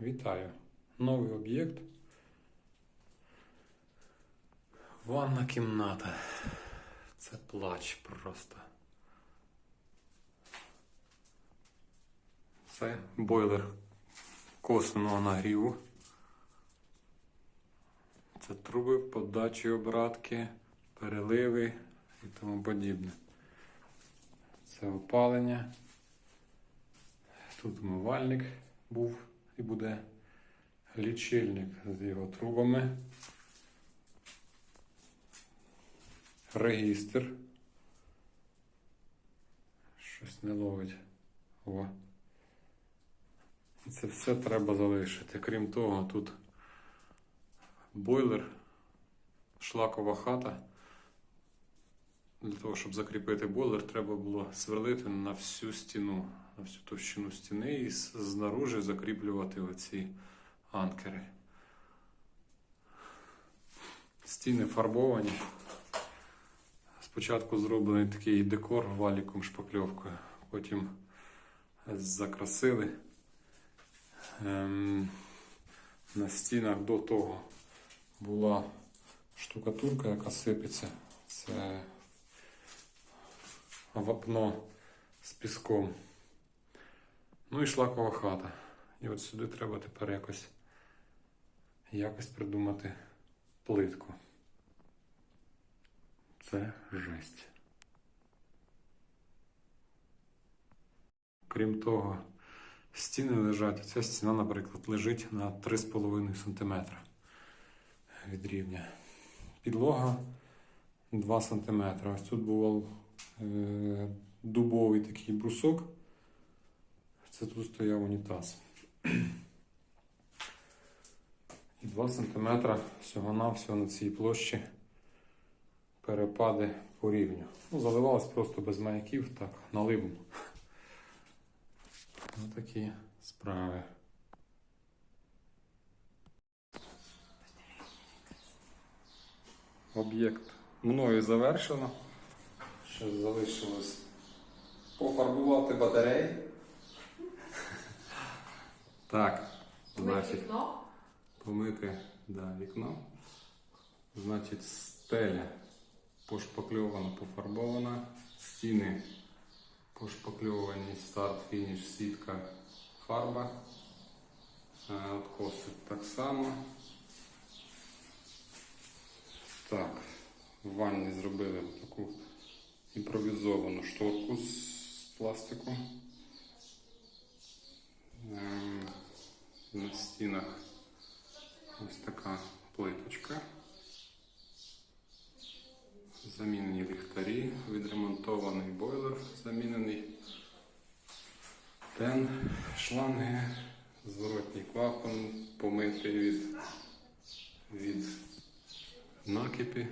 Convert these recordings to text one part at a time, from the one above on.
Вітаю! Новий об'єкт. Ванна кімната. Це плач просто. Це бойлер косвенного нагріву. Це труби подачі обратки, переливи і тому подібне. Це опалення. Тут умивальник був і буде лічильник з його трубами. Регістр. Щось не ловить. О. І це все треба залишити. Крім того, тут бойлер, шлакова хата. Для того, щоб закріпити бойлер, треба було сверлити на всю стіну, на всю товщину стіни і знаружи закріплювати оці анкери. Стіни фарбовані. Спочатку зроблений такий декор валіком шпакльовкою, потім закрасили. Ем, на стінах до того була штукатурка, яка сипеться. Це вапно з піском. Ну і шлакова хата. І от сюди треба тепер якось, якось придумати плитку. Це жесть. Крім того, стіни лежать. Ця стіна, наприклад, лежить на 3,5 см від рівня. Підлога 2 см. Ось тут був е, дубовий такий брусок. Це тут стояв унітаз. І 2 см всього-навсього на цій площі перепади по рівню. Ну, заливалось просто без маяків, так, наливом. Ось такі справи. Об'єкт мною завершено. Ще залишилось пофарбувати батареї. Так, значить, вікно. помити да, вікно. Значить, стеля пошпакльована, пофарбована. Стіни пошпакльовані, старт, фініш, сітка, фарба. Е, Откоси так само. Так, в ванні зробили таку імпровізовану шторку з пластику. На стінах ось така плиточка. Замінені ліхтарі, відремонтований бойлер, замінений тен, шланги, зворотній клапан, помитий від, від накипі.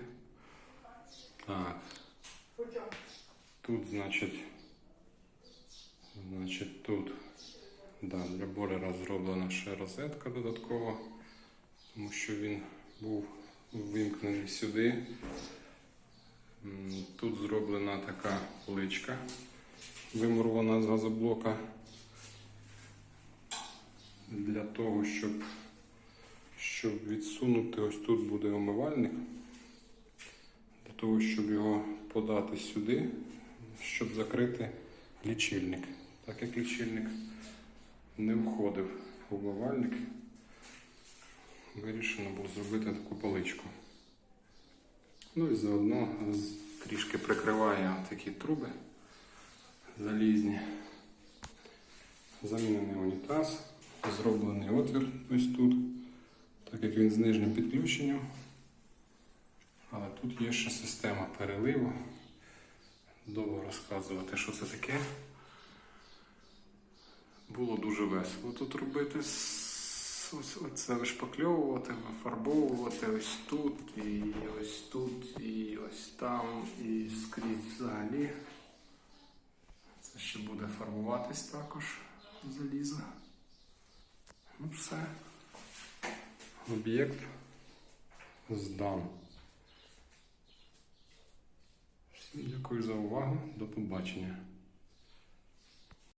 Так. Тут, значить, значить, тут да, для бойлера зроблена ще розетка додаткова, тому що він був вимкнений сюди. Тут зроблена така поличка, вимурована з газоблока. Для того, щоб, щоб відсунути, ось тут буде омивальник. Для того, щоб його подати сюди, щоб закрити лічильник. Так як лічильник не входив в умивальник, вирішено було зробити таку поличку. Ну і заодно трішки прикриває такі труби залізні. Замінений унітаз, зроблений отвір ось тут, так як він з нижнім підключенням. Але тут є ще система переливу. Довго розказувати, що це таке. Було дуже весело тут робити. оце вишпакльовувати, вифарбовувати ось тут, і ось тут, і ось там, і скрізь взагалі. Це ще буде фарбуватись також залізо. Ну все. Об'єкт здан. Всім дякую за увагу. До побачення.